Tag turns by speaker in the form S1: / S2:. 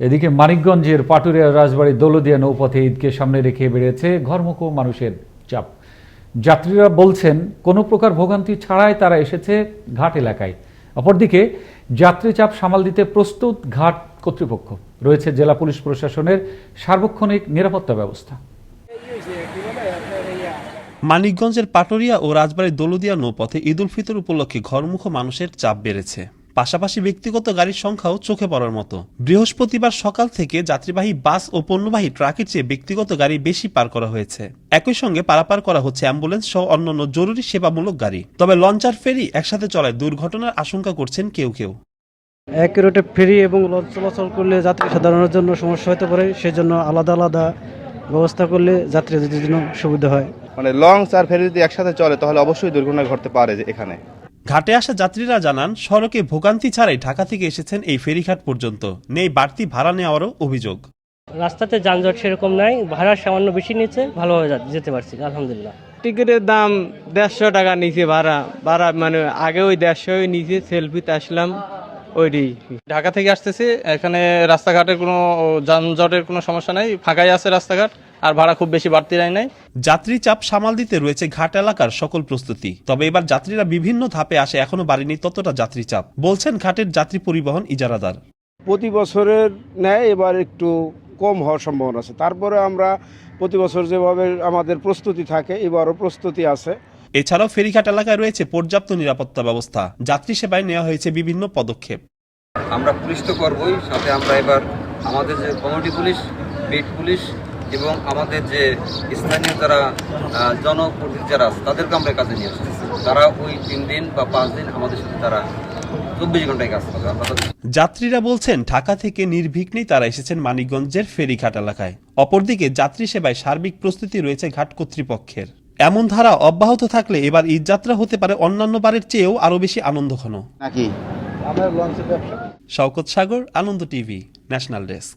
S1: এদিকে মানিকগঞ্জের পাটুরিয়া রাজবাড়ী দৌলদিয়া নৌপথে ঈদকে সামনে রেখে বেড়েছে ঘরমুখো মানুষের চাপ। যাত্রীরা বলছেন, কোনো প্রকার ভোগান্তি ছাড়াই তারা এসেছে ঘাট এলাকায়। অপরদিকে, যাত্রী চাপ সামাল দিতে প্রস্তুত ঘাট কর্তৃপক্ষ। রয়েছে জেলা পুলিশ প্রশাসনের সার্বক্ষণিক নিরাপত্তা ব্যবস্থা।
S2: মানিকগঞ্জের পাটুরিয়া ও রাজবাড়ীর দৌলদিয়া নৌপথে ঈদ উল ফিতর উপলক্ষে ঘরমুখ মানুষের চাপ বেড়েছে। পাশাপাশি ব্যক্তিগত গাড়ির সংখ্যাও চোখে পড়ার মতো। বৃহস্পতিবার সকাল থেকে যাত্রীবাহী বাস ও পণ্যবাহী ট্রাকের চেয়ে ব্যক্তিগত গাড়ি বেশি পার করা হয়েছে। একই সঙ্গে পারাপার করা হচ্ছে অ্যাম্বুলেন্স সহ অন্যান্য জরুরি সেবামূলক গাড়ি। তবে লঞ্চার ফেরি একসাথে চলায় দুর্ঘটনার আশঙ্কা করছেন কেউ কেউ।
S3: এক রুটে ফেরি এবং লঞ্চ চলাচল করলে যাত্রী সাধারণের জন্য সমস্যা হতে পারে সেজন্য আলাদা আলাদা ব্যবস্থা করলে যাত্রীদের জন্য সুবিধা হয়।
S4: মানে লঞ্চ আর ফেরি যদি একসাথে চলে তাহলে অবশ্যই দুর্ঘটনা ঘটতে পারে এখানে।
S2: ঘাটে আসা যাত্রীরা জানান সড়কে ভোগান্তি ছাড়াই ঢাকা থেকে এসেছেন এই ফেরিঘাট পর্যন্ত। নেই বাড়তি ভাড়া নেওয়ারও অভিযোগ।
S5: রাস্তাতে যানজট সেরকম নাই ভাড়া সামান্য বেশি নিচ্ছে ভালোভাবে যেতে পারছি আলহামদুলিল্লাহ।
S6: টিকিটের দাম দেড়শো টাকা নিচে ভাড়া ভাড়া মানে আগে ওই দেড়শোই নিচে সেলফিতে আসলাম। ওইটাই
S7: ঢাকা থেকে আসতেছি এখানে রাস্তাঘাটের কোনো যানজটের কোনো সমস্যা নাই ফাঁকাই আছে রাস্তাঘাট আর ভাড়া খুব বেশি বাড়তি নাই নাই।
S2: যাত্রী চাপ সামাল দিতে রয়েছে ঘাট এলাকার সকল প্রস্তুতি। তবে এবার যাত্রীরা বিভিন্ন ধাপে আসে এখনও বাড়েনি ততটা যাত্রী চাপ। বলছেন ঘাটের যাত্রী পরিবহন ইজারাদার।
S8: প্রতি বছরের ন্যায় এবার একটু কম হওয়ার সম্ভাবনা আছে। তারপরে আমরা প্রতি বছর যেভাবে আমাদের প্রস্তুতি থাকে এবারও প্রস্তুতি আছে।
S2: এছাড়াও ফেরিঘাট এলাকায় রয়েছে পর্যাপ্ত নিরাপত্তা ব্যবস্থা। যাত্রী সেবায় নেওয়া হয়েছে বিভিন্ন পদক্ষেপ।
S9: আমরা পুলিশ তো করবই সাথে আমরা এবার আমাদের যে কমিউনিটি পুলিশ বিট পুলিশ এবং আমাদের যে স্থানীয় যারা জনপ্রতিনিধি যারা আছে তাদেরকে আমরা কাজে নিয়ে আসতেছি তারা ওই তিন দিন বা পাঁচ দিন আমাদের সাথে তারা চব্বিশ ঘন্টায় কাজ করবে। আমরা
S2: যাত্রীরা বলছেন ঢাকা থেকে নির্বিঘ্নেই তারা এসেছেন মানিকগঞ্জের ফেরিঘাট এলাকায়। অপরদিকে যাত্রী সেবায় সার্বিক প্রস্তুতি রয়েছে ঘাট কর্তৃপক্ষের। এমন ধারা অব্যাহত থাকলে এবার ঈদযাত্রা হতে পারে অন্যান্য বারের চেয়েও আরও বেশি আনন্দঘন।
S4: নাকি?
S2: Shawkat Sagar Ananda TV national desk.